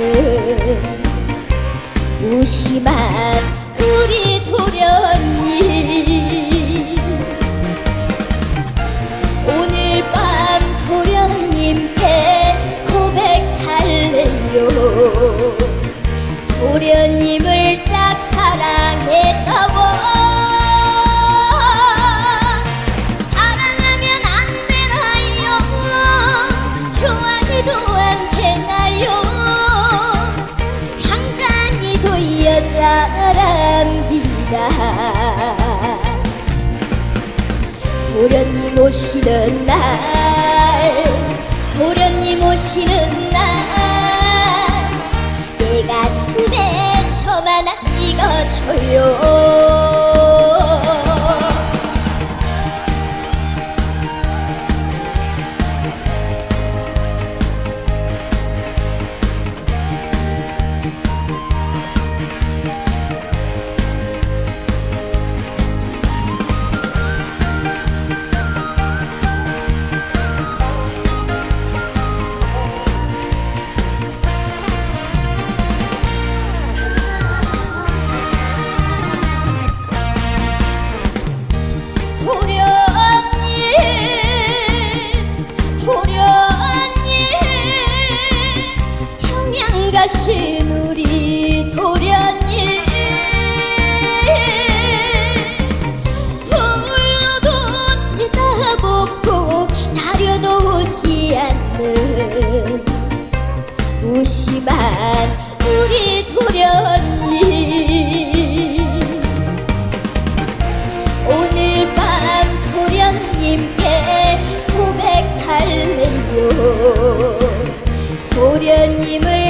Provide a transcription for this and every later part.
나를 무심한 오시는 날 도련님 오시는 날 내 가슴에 저만 나 찍어줘요. 우리 도련님 오늘 밤 도련님께 고백할래요. 도련님을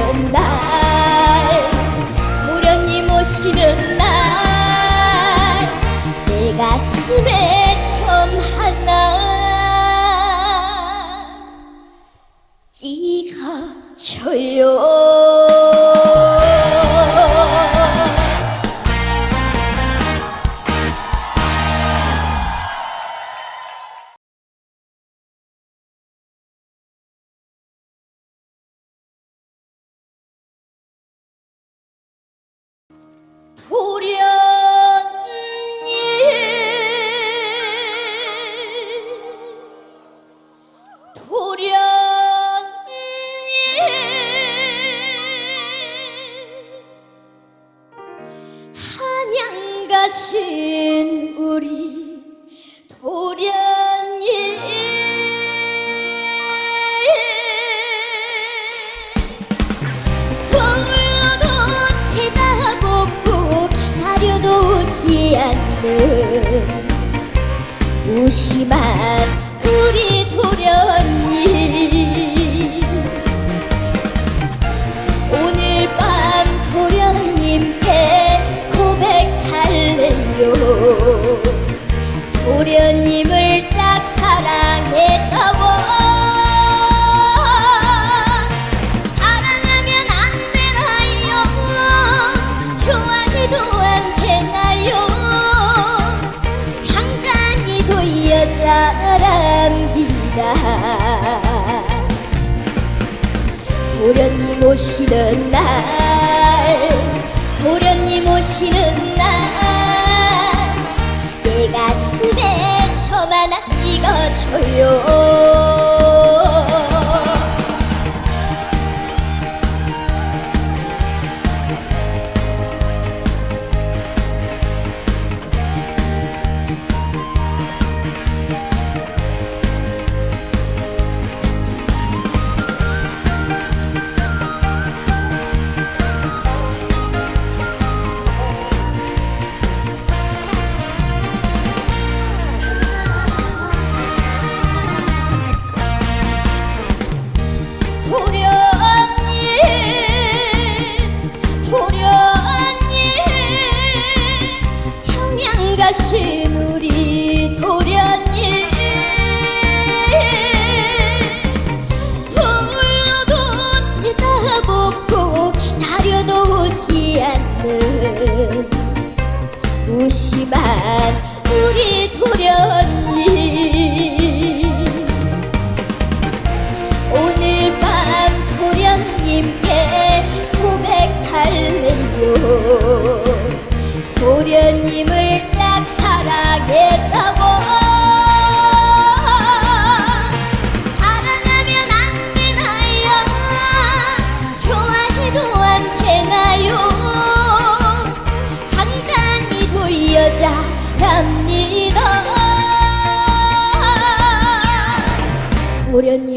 Yêu 나는 무심한 비치는 날 내 가슴에 저만 나 찍어줘요. 무심한 우리 도련님. 오늘 밤 도련님께 고백할래요. 도련님을 짝 사랑했다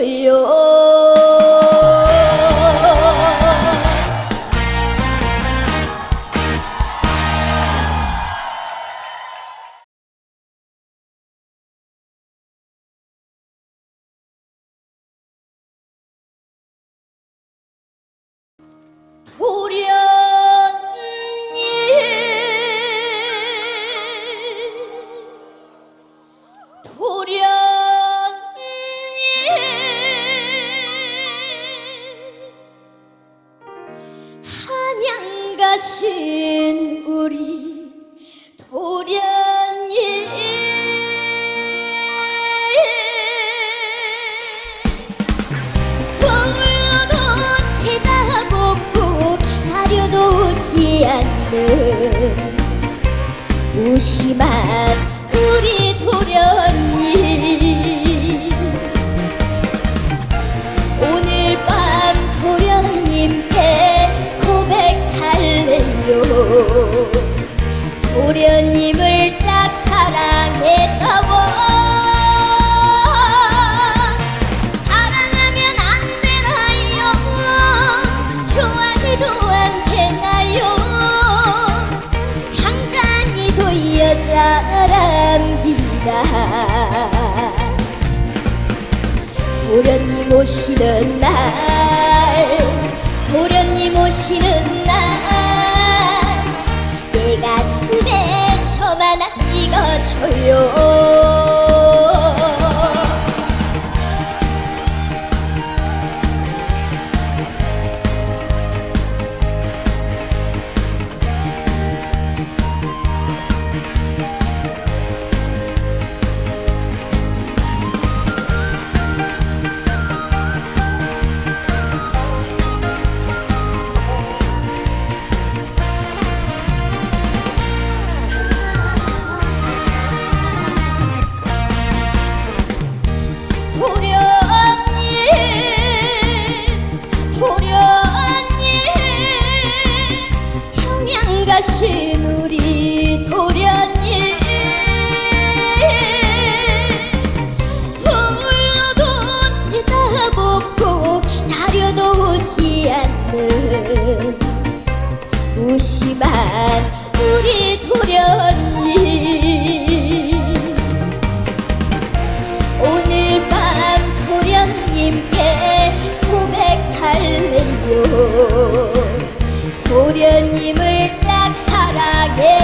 찍 않는 무심한 오시는 날 도련님 오시는 날 내 가슴에 점 하나 찍어줘요 무심한 우리 도련님. 오늘 밤 도련님께 고백할래요. 도련님을 짝 사랑했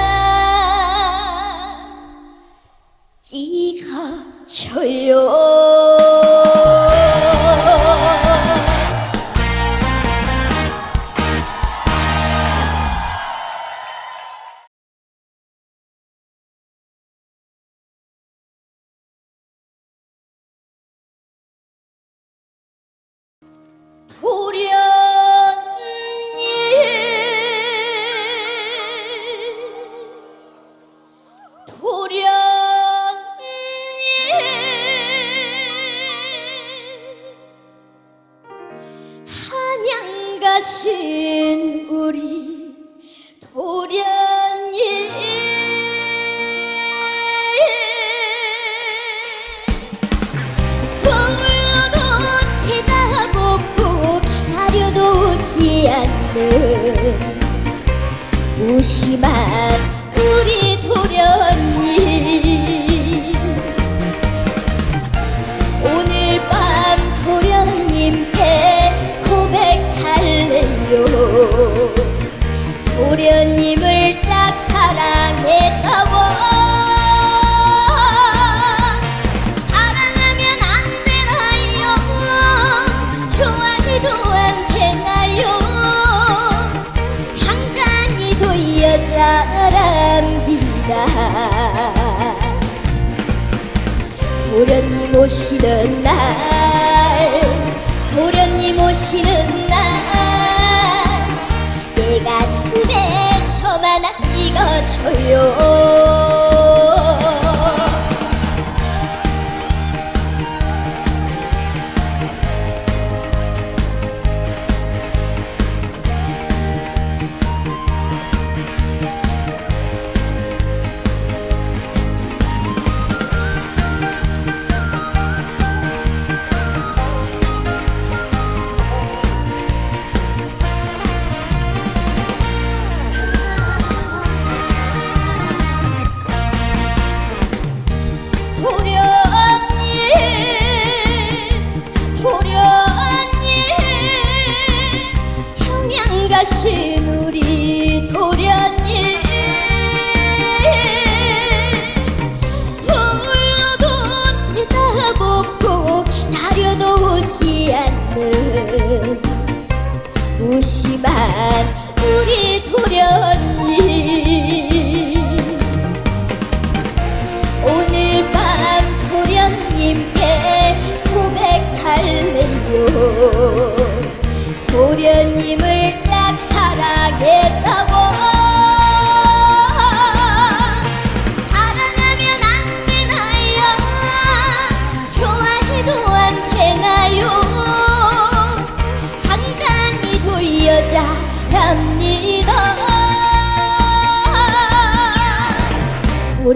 찍어 무심한 우리 도련님 오늘 밤 도련님께 고백할래요. 도련님을 짝 사랑했다고 오시는 날 도련님 오시는 날 내 가슴에 점 하나 찍어줘요 오지 않는 무심한 우리 도련님. 오늘 밤 도련님께 고백할래요. 도련님을 짝 사랑했다고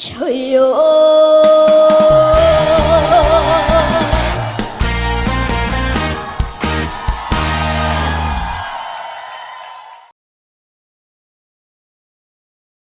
줘요